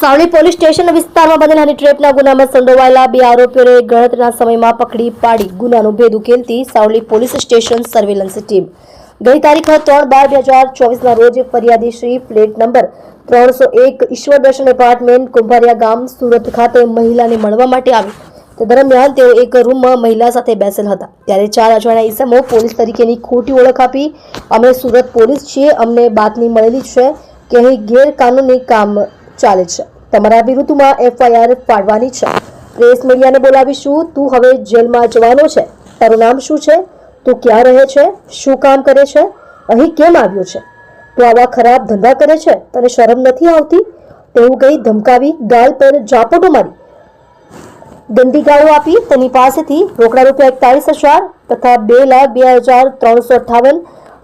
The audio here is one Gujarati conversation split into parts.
સાવલી પોલીસ સ્ટેશન વિસ્તારમાં બનેલા ટ્રેપના ગુનામાં સંડોવાયેલા બે આરોપીઓને ગણતરીના સમયમાં પકડી પાડી ગુનાનો ભેદ ઉકેલતી Savli police station surveillance team. ગઈ તારીખ ત્રણ બાર બે હજાર ચોવીસના રોજ ફરિયાદી શ્રી પ્લેટ નંબર ત્રણસો એક ઈશ્વર દર્શન એપાર્ટમેન્ટ, કુંભારિયા ગામ, સુરત ખાતે મહિલાને મળવા માટે આવી. તે દરમિયાન તેઓ એક રૂમમાં મહિલા સાથે બેસેલ હતા. ત્યારે ચાર અજાણ્યા ઈસમો પોલીસ તરીકેની ખોટી ઓળખ આપી, અમે સુરત પોલીસ છીએ, અમને બાતમી મળેલી છે કે અહીં ગેરકાનૂની કામ ચાલે છે. તમારા વિરુદ્ધમાં એફઆઈઆર પાડવાની છે. પ્રેસ મીડિયાને બોલાવીશું. તું હવે જેલમાં જવાનો છે. તારું નામ શું છે? તું ક્યાં રહે છે? શું કામ કરે છે? અહીં કેમ આવ્યો છે? તું આવા ખરાબ ધંધા કરે છે? તને શરમ નથી આવતી? તેવું કહી ધમકાવી, ગાલ પર ઝાપટો મારી. ગંદી ગાળો આપી તેની પાસેથી રોકડા રૂપિયા એકતાલીસ હજાર તથા બે લાખ બે હજાર ત્રણસો અઠ્ઠાવન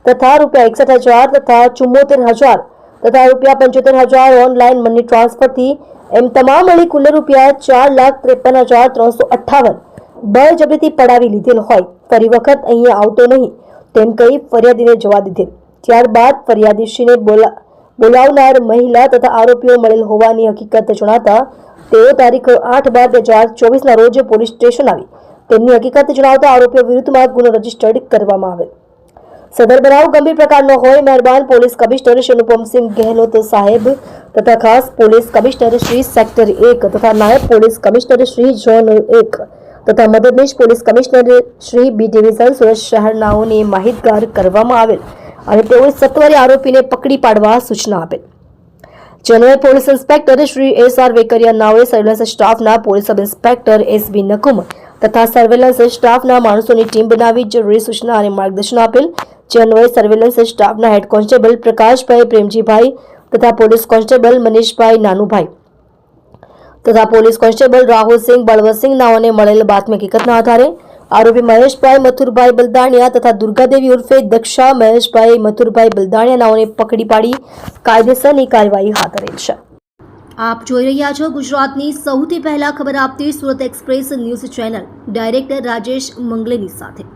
તથા રૂપિયા એકસઠ હજાર તથા ચુમ્મોતેર હજાર તથા રૂપિયા પંચોતેર હજાર ઓનલાઈન મની ટ્રાન્સફરથી એમ તમામ મળી કુલ રૂપિયા ચાર લાખ ત્રેપન હજાર ત્રણસો અઠ્ઠાવન બળજબરીથી પડાવી લીધેલ હોય. ફરી વખત અહીંયા આવતો નહીં. તેમ કહી ફરિયાદીને જવા દીધેલ. ત્યારબાદ ફરિયાદીશ્રીને બોલા બોલાવનાર મહિલા તથા આરોપીઓ મળેલ હોવાની હકીકત જણાતા તેઓ તારીખ આઠ બાર બે હજાર ચોવીસના રોજ પોલીસ સ્ટેશન આવી. તેમની હકીકત જણાવતા આરોપીઓ વિરુદ્ધમાં ગુનો રજીસ્ટર્ડ કરવામાં આવેલ. સદર બનાવ ગંભીર પ્રકારનો હોય, મહેરબાન પોલીસ કમિશનર શ્રી અનુપમસિંહ ગેહલોત સાહેબ તથા ખાસ પોલીસ કમિશનર શ્રી સેક્ટર એક તથા નાયબ પોલીસ કમિશનર શ્રી ઝોન એક તથા મદદનીશ police commissioner Shri B division Surat શહેરનાઓને માહિતગાર કરવામાં આવેલ અને તેઓએ સત્વરે આરોપીને પકડી પાડવા સૂચના આપેલ. General police inspector Shri S R Vekaria નાઓએ surveillance સ્ટાફના police sub inspector S B Nakum તથા સર્વેલન્સ સ્ટાફના માણસોની ટીમ બનાવી જરૂરી સૂચના અને માર્ગદર્શન આપેલ. જે સર્વેલન્સ સ્ટાફના હેડ કોન્સ્ટેબલ પ્રકાશભાઈ પ્રેમજીભાઈ તથા પોલીસ કોન્સ્ટેબલ મનીષભાઈ નાનુભાઈ. તથા પોલીસ કોન્સ્ટેબલ રાહુલસિંહ બળવતસિંહ નાઓને મળેલ બાતમી હકીકતના આધારે આરોપી મહેશભાઈ મથુરભાઈ બલદાણિયા તથા દુર્ગાદેવી ઉર્ફે દક્ષા મહેશભાઈ મથુરભાઈ બલદાણિયા નાઓને પકડી પાડી કાયદેસરની કાર્યવાહી હાથ ધરેલ છે. આપ જોઈ રહ્યા છો ગુજરાતની સૌથી પહેલા ખબર આપતી Surat express news channel. Director Rajesh મંગલેની સાથે.